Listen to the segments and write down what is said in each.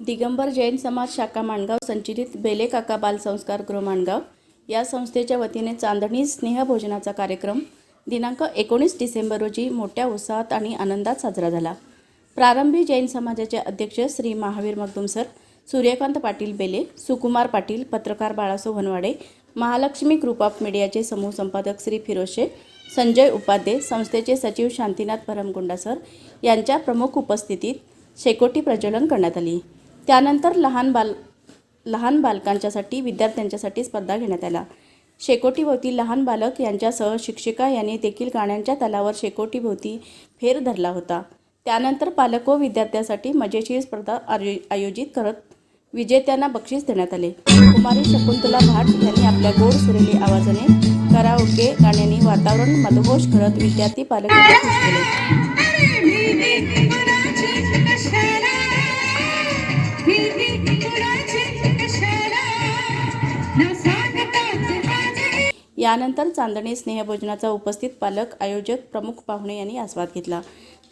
दिगंबर जैन समाज शाखा माणगाव संचलित बेले काका बाल संस्कार गृह माणगाव. या संस्थेच्या वतीने चांदणी स्नेहभोजनाचा कार्यक्रम दिनांक एकोणीस डिसेंबर रोजी मोठ्या उत्साहात आणि आनंदात साजरा झाला. प्रारंभी जैन समाजाचे अध्यक्ष श्री महावीर मगदुम सर सूर्यकांत पाटील बेले सुकुमार पाटील पत्रकार बाळासो वनवाडे महालक्ष्मी ग्रुप ऑफ मीडियाचे समूह संपादक श्री फिरोज शेख संजय उपाध्ये संस्थेचे सचिव शांतीनाथ भरमगुंडा सर यांच्या प्रमुख उपस्थितीत शेकोटी प्रज्वलन करण्यात आली. त्यानंतर लहान बाल लहान बालकांच्यासाठी विद्यार्थ्यांच्यासाठी स्पर्धा घेण्यात आल्या. शेकोटीभोवती लहान बालक यांच्यासह शिक्षिका यांनी देखील गाण्यांच्या तलावर शेकोटीभोवती फेर धरला होता. त्यानंतर पालक व विद्यार्थ्यांसाठी मजेशीर स्पर्धा आयो आयोजित करत विजेत्यांना बक्षीस देण्यात आले. कुमारी शकुंतला भाट यांनी आपल्या गोड सुरेली आवाजाने कराओके गाण्यांनी वातावरण मदहोश करत विद्यार्थी पालक खुश केले. यानंतर चांदणी स्नेहभोजनाचा उपस्थित पालक आयोजक प्रमुख पाहुणे यांनी आस्वाद घेतला.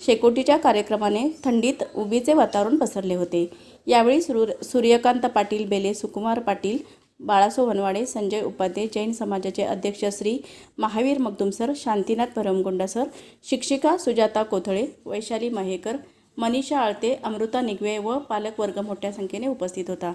शेकोटीच्या कार्यक्रमाने थंडीत उभीचे वातावरण पसरले होते. यावेळी सूर सूर्यकांत पाटील बेले सुकुमार पाटील बाळासो वनवाडे संजय उपाध्ये जैन समाजाचे अध्यक्ष श्री महावीर मगदुम सर शांतीनाथ परमगुंडा सर शिक्षिका सुजाता कोथळे वैशाली महेकर मनीषा आळते अमृता निगवे व पालक वर्ग मोठ्या संख्येने उपस्थित होता.